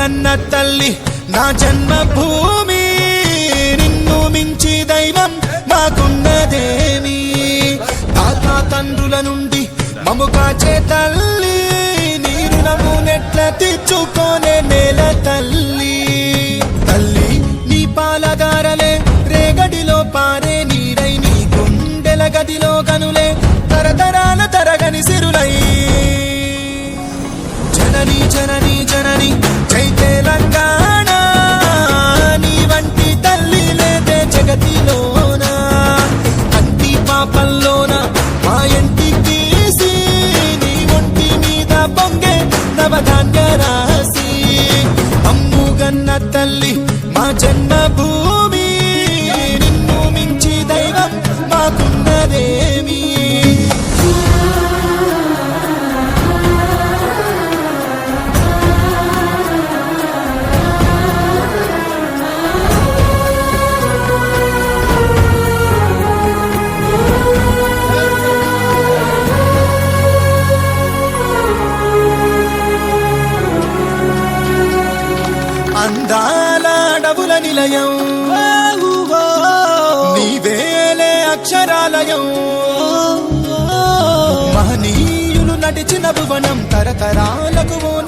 కన్న తల్లి నా జన్మభూమి నిన్ను మించి దైవం నాకున్నదేమి? తాత తండ్రుల నుండి మము కాచే తల్లి నీరునము నెట్ల తెచ్చుకోనే నేల తల్లి. జన్మభూమి నిన్ను మించి దైవం మాకున్నదేమి? అందా అడవుల నిలయం. నీవేలే అక్షరాలయం. మహనీయులు నడిచిన భువనం తరతరాలకు